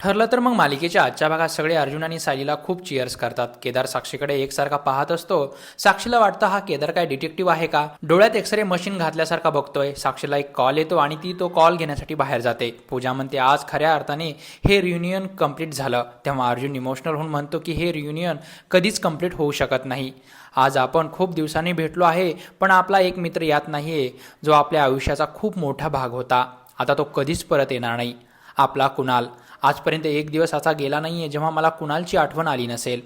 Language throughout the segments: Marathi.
ठरलं तर मग मालिकेच्या आजच्या भागात सगळे अर्जुन आणि सायलीला खूप चिअर्स करतात. केदार साक्षीकडे एकसारखा पाहत असतो. साक्षीला वाटतं हा केदार काय डिटेक्टिव्ह आहे का? डोळ्यात एक्सरे मशीन घातल्यासारखा बघतोय. साक्षीला एक कॉल येतो आणि ती तो कॉल घेण्यासाठी बाहेर जाते. पूजा म्हणते आज खऱ्या अर्थाने हे रियुनियन कंप्लीट झालं. तेव्हा अर्जुन इमोशनल होऊन म्हणतो की हे रियुनियन कधीच कंप्लीट होऊ शकत नाही. आज आपण खूप दिवसांनी भेटलो आहे पण आपला एक मित्र यात नाहीये जो आपल्या आयुष्याचा खूप मोठा भाग होता. आता तो कधीच परत येणार नाही. आपला कुणाल. आजपर्यंत एक दिवस असा गेला नाही आहे जेव्हा मला कुणालची आठवण आली नसेल.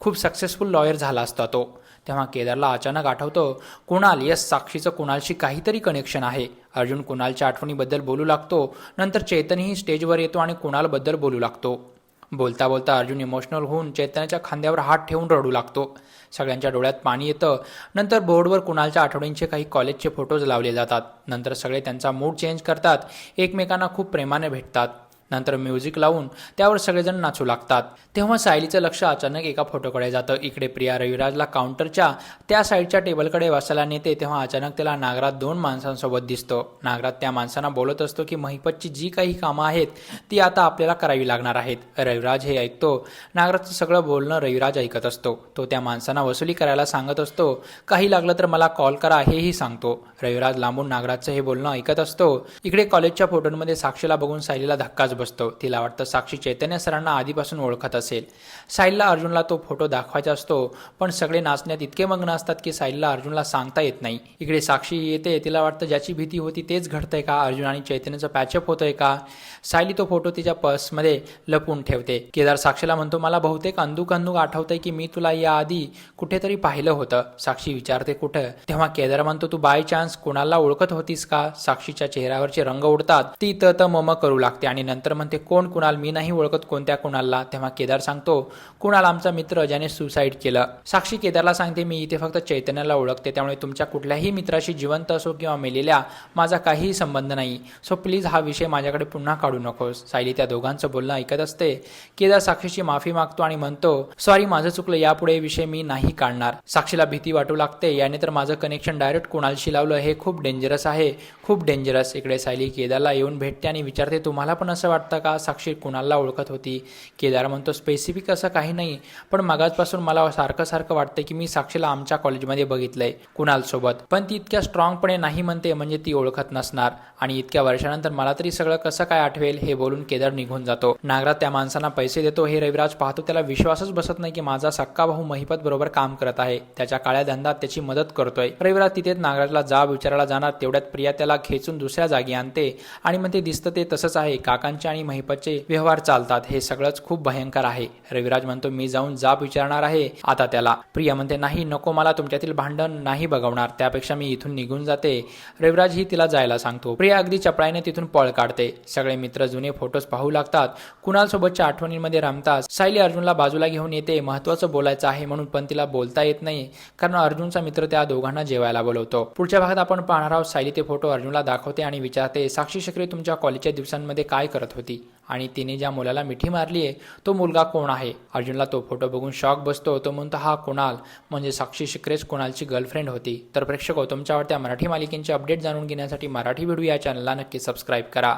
खूप सक्सेसफुल लॉयर झाला असता तो. तेव्हा केदारला अचानक आठवतं कुणाल यस साक्षीचं कुणालशी काहीतरी कनेक्शन आहे. अर्जुन कुणालच्या आठवणीबद्दल बोलू लागतो नंतर चेतनही स्टेजवर येतो आणि कुणालबद्दल बोलू लागतो. बोलता बोलता अर्जुन इमोशनल होऊन चैतन्याच्या खांद्यावर हात ठेवून रडू लागतो. सगळ्यांच्या डोळ्यात पाणी येतं. नंतर बोर्डवर कुणालच्या आठवणींचे काही कॉलेजचे फोटोज लावले जातात. नंतर सगळे त्यांचा मूड चेंज करतात. एकमेकांना खूप प्रेमाने भेटतात. नंतर म्युझिक लावून त्यावर सगळेजण नाचू लागतात. तेव्हा सायलीचं लक्ष अचानक एका फोटोकडे जातं. इकडे प्रिया रविराजला काउंटरच्या त्या साईडच्या टेबलकडे बसायला नेते तेव्हा अचानक त्याला नागरात दोन माणसांसोबत दिसतो. नागरात त्या माणसांना बोलत असतो की महिपतची जी काही कामं आहेत ती आता आपल्याला करावी लागणार आहेत. रविराज हे ऐकतो. नागराजचं सगळं बोलणं रविराज ऐकत असतो. तो त्या माणसांना वसुली करायला सांगत असतो काही लागलं तर मला कॉल करा हेही सांगतो. रविराज लांबून नागराजचं हे बोलणं ऐकत असतो. इकडे कॉलेजच्या फोटोंमध्ये साक्षीला बघून सायलीला धक्काच बसतो. तिला वाटतं साक्षी चैतन्य सरांना आधीपासून ओळखत असेल. साहिलला अर्जुनला तो फोटो दाखवायचा असतो पण सगळे नाचण्यात इतके मग्न असतात की साहिलला अर्जुनला सांगता येत नाही. इकडे साक्षी येते तिला वाटतं ज्याची भीती होती तेच घडतंय का? अर्जुन आणि चैतन्याचं पॅचअप होतंय का? सायली तो फोटो तिच्या पर्समध्ये लपून ठेवते. केदार साक्षीला म्हणतो मला बहुतेक अंदूक अंदूक आठवतंय की मी तुला याआधी कुठेतरी पाहिलं होतं. साक्षी विचारते कुठं? तेव्हा केदार म्हणतो तू बाय चान्स कुणाला ओळखत होतीस का? साक्षीच्या चेहऱ्यावरचे रंग उडतात. ती त त मम करू लागते आणि नंतर म्हणते कोण कुणाल? मी नाही ओळखत कोणत्या कुणालला. तेव्हा केदार सांगतो कुणाल आमचा मित्र ज्याने सुसाईड केलं. साक्षी केदारला सांगते मी इथे फक्त चैतन्याला ओळखते त्यामुळे तुमच्या कुठल्याही मित्राशी जिवंत असो किंवा मेलेल्या माझा काहीही संबंध नाही. सो प्लीज हा विषय माझ्याकडे पुन्हा काढू नकोस. सायली त्या दोघांचं बोलणं ऐकत असते. केदार साक्षीची माफी मागतो आणि म्हणतो सॉरी माझं चुकलं यापुढे विषय मी नाही काढणार. साक्षीला भीती वाटू लागते याने तर माझं कनेक्शन डायरेक्ट कुणालशी लावलं हे खूप डेंजरस आहे खूप डेंजरस इकडे सायली केदारला येऊन भेटते आणि विचारते तुम्हाला पण असं वाटतं का? साक्षी कुणालला ओळखत होती? केदार म्हणतो स्पेसिफिक असं काही नाही. पण मगाचपासून मला सारखं सारखं वाटतं की मी साक्षीला आमच्या कॉलेजमध्ये बघितलंय कुणाल सोबत पण ती इतक्या स्ट्रॉंगपणे नाही म्हणते म्हणजे ती ओळखत नसणार. आणि इतक्या वर्षानंतर मला तरी सगळं कसं काय आठवेल हे बोलून केदार निघून जातो. नागरात त्या माणसांना पैसे देतो. हे रविराज पाहतो त्याला विश्वासच बसत नाही की माझा सक्का भाऊ महिपत बरोबर काम करत आहे. त्याच्या काळ्या धंदात त्याची मदत करतोय. रविराज तिथेच नागराजला जाब विचारायला जाणार. तेवढ्यात प्रिया त्याला खेचून दुसऱ्या जागी आणते. आणि मग ते दिसतं ते तसंच आहे. काकांची आणि महिपतचे व्यवहार चालतात हे सगळंच खूप भयंकर आहे. रविराज म्हणतो मी जाऊन जाब विचारणार आहे आता त्याला. प्रिया म्हणते नाही नको मला तुमच्यातील भांडण नाही बघवणार त्यापेक्षा मी इथून निघून जाते. रविराज ही तिला जायला सांगतो. प्रिया अगदी चपळाईने तिथून पळ काढते. सगळे मित्र जुने फोटोज पाहू लागतात. कुणाल सोबतच्या आठवणींमध्ये रमतात. सायली अर्जुनला बाजूला घेऊन येते. महत्वाचं बोलायचं आहे म्हणून पण तिला बोलता येत नाही कारण अर्जुनचा मित्र त्या दोघांना जेवायला बोलवतो. पुढच्या भागात आपण पाहणार आहोत सायली ते फोटो अर्जुनला दाखवते आणि विचारते साक्षी शकरी तुमच्या कॉलेजच्या दिवसांमध्ये काय करत होती. आणि तिने ज्या मुलाला मिठी मारली आहे तो मुलगा कोण आहे? अर्जुनला तो फोटो बघून शॉक बसतो. तो म्हणतो हा कुणाल. म्हणजे साक्षी शिकरेच कुणालची गर्लफ्रेंड होती. तर प्रेक्षक हो तुमच्या आवडत्या मराठी मालिकेंचे अपडेट जाणून घेण्यासाठी मराठी व्हिडिओ या चॅनलला नक्की सबस्क्राईब करा.